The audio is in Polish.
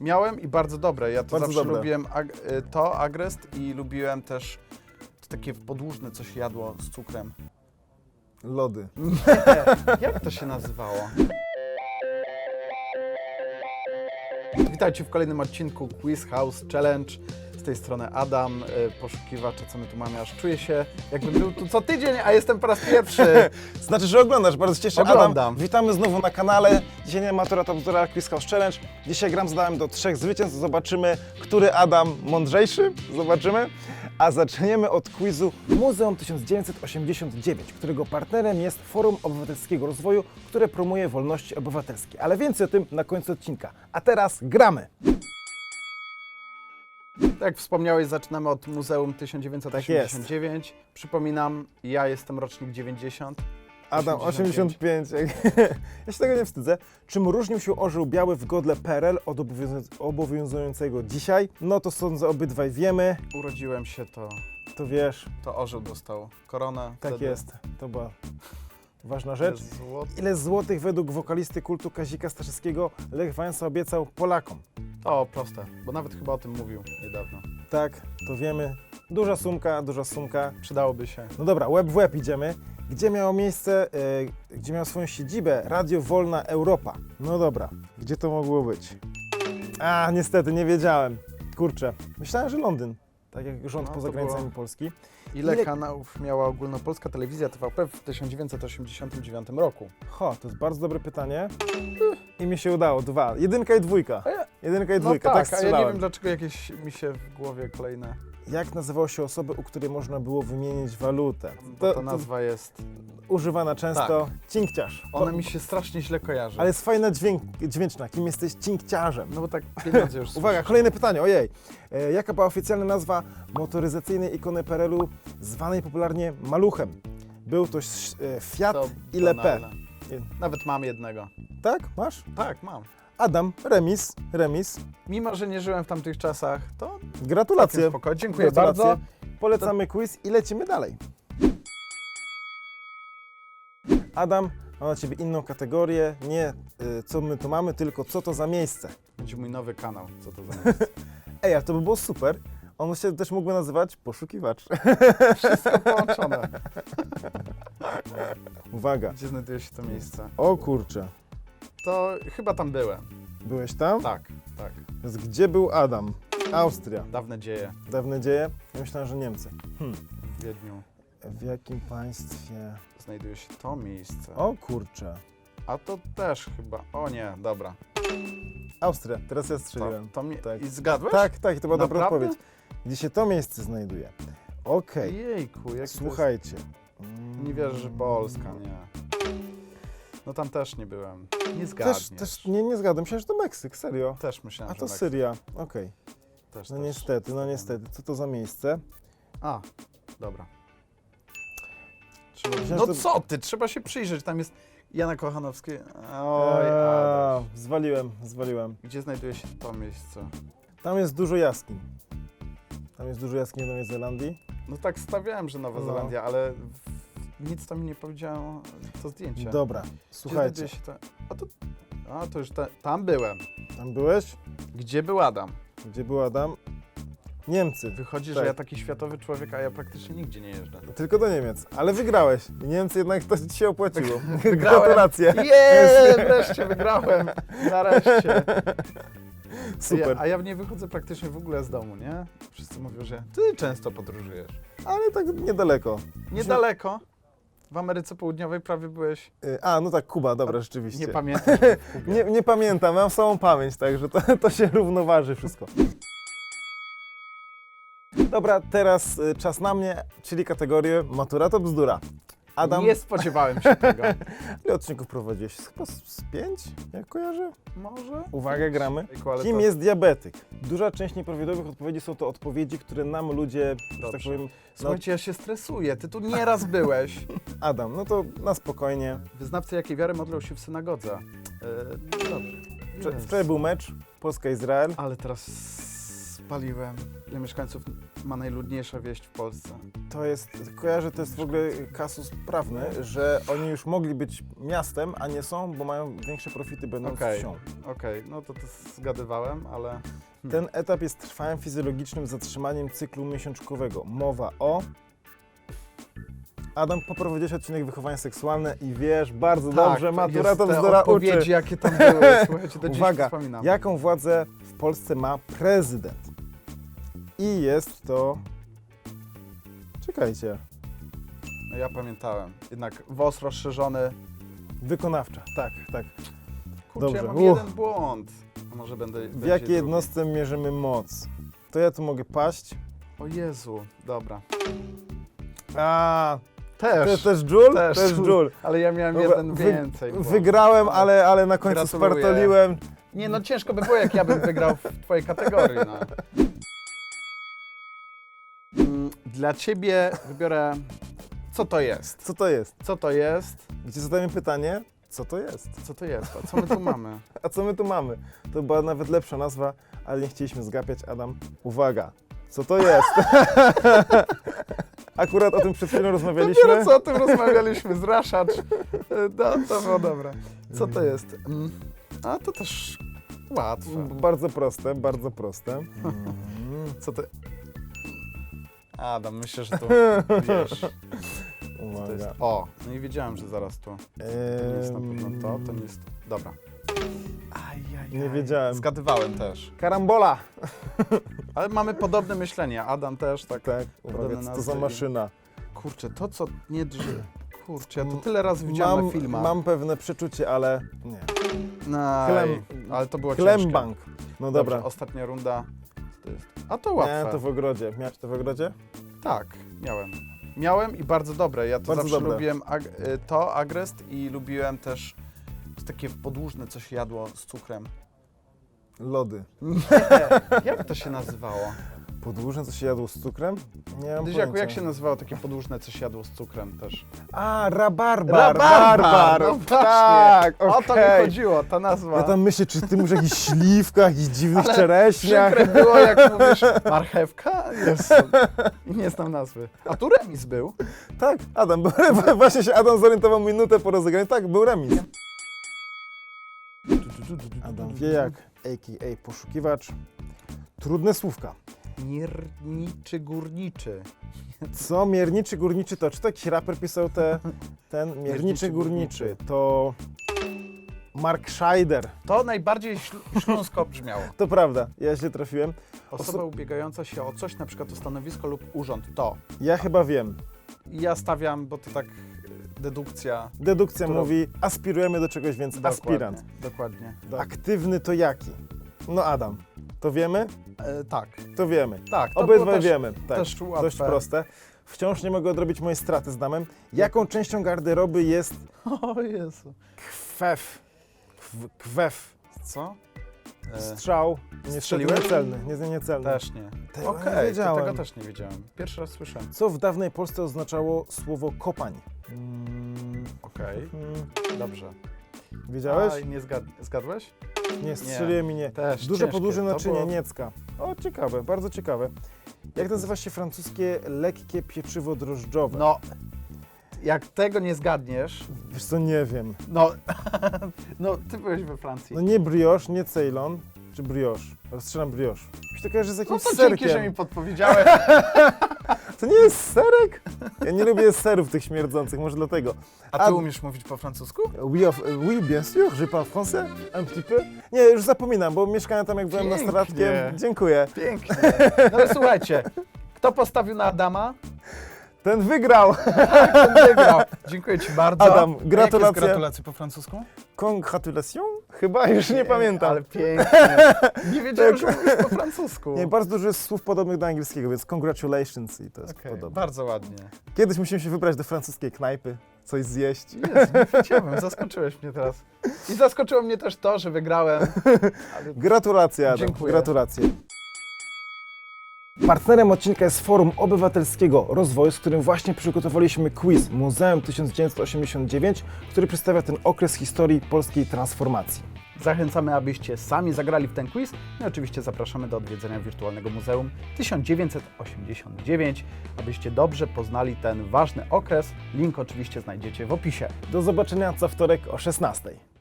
Miałem i bardzo dobre. Ja to Bardzo zawsze dobre. lubiłem ag- y, to, agrest i lubiłem też to takie podłużne coś jadło z cukrem. Lody. Jak to się nazywało? Witajcie w kolejnym odcinku Quiz House Challenge. Z tej strony Adam, y, poszukiwacz, co my tu mamy, aż czuję się jakbym był tu co tydzień, a jestem po raz pierwszy. Znaczy, że oglądasz, bardzo się cieszę. Oglądam. Adam, witamy znowu na kanale. Dzisiaj nie Matura Top Zero Quiz House Challenge. Dzisiaj gram zadałem do trzech zwycięstw. Zobaczymy, który Adam mądrzejszy. Zobaczymy. A zaczniemy od quizu Muzeum 1989, którego partnerem jest Forum Obywatelskiego Rozwoju, które promuje wolności obywatelskie. Ale więcej o tym na końcu odcinka. A teraz gramy. Tak jak wspomniałeś, zaczynamy od Muzeum 1989. Przypominam, ja jestem rocznik 90. Adam 85. ja się tego nie wstydzę. Czym różnił się orzeł biały w godle PRL od obowiązu- obowiązującego dzisiaj? No to sądzę obydwaj wiemy. Urodziłem się, to, To wiesz, to orzeł dostał koronę. tak wtedy. jest. To była ważna rzecz. Ile złotych według wokalisty kultu Kazika Staszewskiego Lech Wałęsa obiecał Polakom? O, proste, bo nawet chyba o tym mówił niedawno. Tak, to wiemy. Duża sumka, duża sumka. Przydałoby się. No dobra, łeb w łeb idziemy. Gdzie miało miejsce, e, gdzie miało swoją siedzibę Radio Wolna Europa? No dobra, gdzie to mogło być? A, niestety, nie wiedziałem. Kurczę, myślałem, że Londyn. Tak jak rząd No, poza to granicami było- Polski. Ile, Ile- kanałów miała ogólnopolska telewizja TVP w 1989 roku? Ho, to jest bardzo dobre pytanie. I mi się udało, dwa. Jedynka i dwójka. A ja- Jedynka i No dwójka, tak, tak a ja nie strzelałem. wiem dlaczego jakieś mi się w głowie kolejne. Jak nazywało się osoby, u której można było wymienić walutę? Bo ta nazwa jest. używana często. Cinkciarz. Ona mi się strasznie źle kojarzy. Ale jest fajna dźwięk, dźwięczna. Kim jesteś cinkciarzem? No bo tak pieniądze już Uwaga, słyszę. kolejne pytanie, ojej. E, jaka była oficjalna nazwa motoryzacyjnej ikony PRL-u, zwanej popularnie Maluchem? Był to ś- e, Fiat To P? banalne. Nawet mam jednego. Tak, masz? Tak, mam. Adam, remis, remis. Mimo, że nie żyłem w tamtych czasach, to Gratulacje. spoko. Dziękuję Gratulacje. bardzo. Polecamy quiz i lecimy dalej. Adam, mam na Ciebie inną kategorię. Nie y, co my tu mamy, tylko co to za miejsce. Będzie mój nowy kanał. Co to za miejsce? Ej, a to by było super. On się też mógłby nazywać poszukiwacz. Wszystko połączone. Uwaga. Gdzie znajduje się to miejsce? O kurczę. To chyba tam byłem. Byłeś tam? Tak, tak. Więc gdzie był Adam? Austria. Dawne dzieje Dawne dzieje? Ja myślałem, że Niemcy. Hmm. w Wiedniu. W jakim państwie? Znajduje się to miejsce. O kurczę. A to też chyba. O nie, dobra. Austria. Teraz ja To, strzeliłem. to mi... Tak. I zgadłeś? Tak, tak, to była dobra Naprawdę? odpowiedź. Gdzie się to miejsce znajduje? Okej. Jejku, jak Słuchajcie. Nie wierzę, że Polska, nie. No tam też nie byłem. Nie zgadniesz. Też, też nie, nie zgadzam się, że to Meksyk, serio. Też myślałem, A że to Meksyk. Syria, okej. Też, No też. niestety, no niestety. Co to za miejsce? A, dobra. Trzeba... Myślałem, No że to- co ty, trzeba się przyjrzeć, tam jest Jana Kochanowski. Oj, Eee, Adaś. zwaliłem, zwaliłem. Gdzie znajduje się to miejsce? Tam jest dużo jaskiń. Tam jest dużo jaskiń w Nowej Zelandii. No tak stawiałem, że Nowa No. Zelandia, ale w- nic tam nie powiedziało to zdjęcie. Dobra, Gdzie słuchajcie. się to... A to... A, to już ta... tam byłem. Tam byłeś? Gdzie był Adam? Gdzie był Adam? Niemcy. Wychodzi, Tak. że ja taki światowy człowiek, a ja praktycznie nigdzie nie jeżdżę. Tylko do Niemiec. Ale wygrałeś. Niemcy jednak to ci się opłaciło. Wygrałem. Gratulacje. Jeee, wreszcie wygrałem. Nareszcie. Super. Ja, a ja nie wychodzę praktycznie w ogóle z domu, nie? Wszyscy mówią, że ty często podróżujesz. Ale tak niedaleko. Niedaleko. W Ameryce Południowej prawie byłeś. Y, A, no tak, Kuba, dobra, rzeczywiście. Nie pamiętam. Nie, nie pamiętam, mam samą pamięć, także to, to się równoważy wszystko. Dobra, teraz y, czas na mnie, czyli kategorię Matura to bzdura. Adam, Nie spodziewałem się tego. ile odcinków prowadziłeś? Chyba z, z pięć, jak kojarzę? Może? Uwaga, gramy. Ejku, ale Kim to- jest diabetyk? Duża część nieprawidłowych odpowiedzi są to odpowiedzi, które nam ludzie, że tak Dobrze. powiem, no, Słuchajcie, ja się stresuję. Ty tu nieraz byłeś. Adam, no to na spokojnie. Wyznawca jakiej wiary modlał się w synagodze. Yy, dobrze. Wczor-. Wczoraj był mecz Polska-Izrael. Ale teraz Spaliłem. Ile mieszkańców ma najludniejsza wieś w Polsce? To jest, kojarzę, to jest w ogóle kasus prawny, że oni już mogli być miastem, a nie są, bo mają większe profity będąc Okej. wsią. Okej, no to to zgadywałem, ale... Ten etap jest trwałym fizjologicznym zatrzymaniem cyklu miesiączkowego. Mowa o... Adam, poprowadziłeś odcinek wychowania seksualne i wiesz bardzo dobrze, matura jest to te odpowiedzi, uczy. jakie tam były, słuchajcie, do dziś Uwaga, wspominam. jaką władzę w Polsce ma prezydent? I jest to... Czekajcie, No ja pamiętałem. Jednak WOS rozszerzony. wykonawcza, tak, tak. Kurczę, Dobrze, ja mam uff. jeden błąd. A może będę... W jakiej jednostce mierzymy moc? To ja tu mogę paść. O Jezu, dobra. A, Też. to jest też Joule? Też. Też Joule. Ale ja miałem Dobra, jeden wy- więcej. błąd. Wygrałem, ale, ale na końcu Gratuluję. spartoliłem. Nie no, ciężko by było, jak ja bym wygrał w twojej kategorii. No. Dla ciebie wybiorę... Co to jest? Co to jest? Co to jest? Gdzie zadajemy pytanie, co to jest? Co to jest? A co my tu mamy? A co my tu mamy? To była nawet lepsza nazwa, ale nie chcieliśmy zgapiać. Adam, uwaga, co to jest? Akurat o tym przed chwilą rozmawialiśmy. Dopiero co o tym rozmawialiśmy, zraszacz. No, to było dobre. Co to jest? Mm, A to też łatwe. Bardzo proste, bardzo proste. Mm. Co to... Adam, myślę, że to wiesz. Co to jest? Uwaga. O, no i wiedziałem, że zaraz to. To nie jest na pewno to, to nie jest... Dobra. Ajajaj. Nie wiedziałem. Zgadywałem też. Karambola! Ale mamy podobne myślenie. Adam też, tak. Tak, uwaga, co to za nazwy. maszyna? Kurczę, to co nie drży. Kurczę, ja to tyle razy widziałem Mam, na filmach. mam pewne przeczucie, ale nie. Klem- ale to było ciężkie. Klembank. No Dobra, dobra. ostatnia runda. To jest... A to łatwe. Miałem to w ogrodzie. Miałeś to w ogrodzie? Tak, miałem. Miałem i bardzo dobre. Ja to Bardzo zawsze dobre. lubiłem ag- y, to, agrest i lubiłem też takie podłużne, co się jadło z cukrem. Lody. Jak to się nazywało? Podłużne, co się jadło z cukrem? Nie mam Dyziaku, jak pojęcia. się nazywało takie podłużne, co się jadło z cukrem też? A, rabarbar. Rabarbar! No właśnie, Tak, o to mi okej. chodziło, ta nazwa. Ja tam myślę, czy ty mówisz o jakichś śliwkach, jakichś dziwnych Ale czereśniach. Przykre było, jak mówisz marchewka? Jezu, nie znam nazwy. A tu remis był. Tak, Adam, bo właśnie się Adam zorientował minutę po rozegraniu. Tak, był remis. Adam Wiejak, a.k.a. poszukiwacz. Trudne słówka. Mierniczy górniczy. Co? Mierniczy, górniczy to? Czy to jakiś raper pisał te, ten? Mierniczy, Mierniczy, górniczy. górniczy. To Mark Scheider. To najbardziej śl- śląsko brzmiało. To prawda, ja się trafiłem. Osoba Oso- ubiegająca się o coś, na przykład o stanowisko lub urząd, to. Ja chyba wiem. Ja stawiam, bo to tak y, dedukcja. Dedukcja Którą- mówi, aspirujemy do czegoś, więc aspirant. Dokładnie. Aktywny to jaki? No Adam, to wiemy? E, tak, To wiemy. tak. to Obydwaj też, wiemy. Tak, też łatwe. dość proste. Wciąż nie mogę odrobić mojej straty z damem. Jaką częścią garderoby jest O Jezu. kwef? Kw- Kwef. Co? E, Strzał. Niestety niecelny. Nie, niecelny. też nie. Tego Okej, nie to tego też nie wiedziałem. Pierwszy raz słyszałem. Co w dawnej Polsce oznaczało słowo kopań? Mm, Okej, Hmm, dobrze. wiedziałeś? A, nie zgad zgadłeś? Nie, strzeliłem i nie. Też Duże ciężkie. podłużne To naczynie było- niecka. O, ciekawe, bardzo ciekawe. Jak nazywa się francuskie lekkie pieczywo drożdżowe? No, jak tego nie zgadniesz, Wiesz co, nie wiem. no, no ty byłeś we Francji. No nie brioche, nie Ceylon, czy brioche? Rozstrzelam brioche. Mi się to kojarzy z No jakimś to serkiem. dzięki, że mi podpowiedziałeś. To nie jest serek? Ja nie lubię serów tych śmierdzących, może dlatego. A ty umiesz mówić po francusku? Oui, of, oui, bien sûr, je parle français, un petit peu. Nie, już zapominam, bo mieszkałem tam jak byłem Pięknie. nastolatkiem. Dziękuję. Pięknie. No ale słuchajcie, kto postawił na Adama, Ten wygrał. ten wygrał. Dziękuję ci bardzo. Adam, A jakie gratulacje. jest gratulacje po francusku? Congratulations? Chyba już nie pamiętam. Ale pięknie. Nie wiedziałem, że mówisz po francusku. Nie, bardzo dużo jest słów podobnych do angielskiego, więc congratulations i to jest Okej, podobne. bardzo ładnie. Kiedyś musimy się wybrać do francuskiej knajpy, coś zjeść. Nie wiedziałem, zaskoczyłeś mnie teraz. I zaskoczyło mnie też to, że wygrałem. Ale Gratulacje, Adam. Dziękuję. Gratulacje. Partnerem odcinka jest Forum Obywatelskiego Rozwoju, z którym właśnie przygotowaliśmy quiz Muzeum 1989, który przedstawia ten okres historii polskiej transformacji. Zachęcamy, abyście sami zagrali w ten quiz. No i oczywiście zapraszamy do odwiedzenia Wirtualnego Muzeum 1989, abyście dobrze poznali ten ważny okres. Link oczywiście znajdziecie w opisie. Do zobaczenia co wtorek o 16.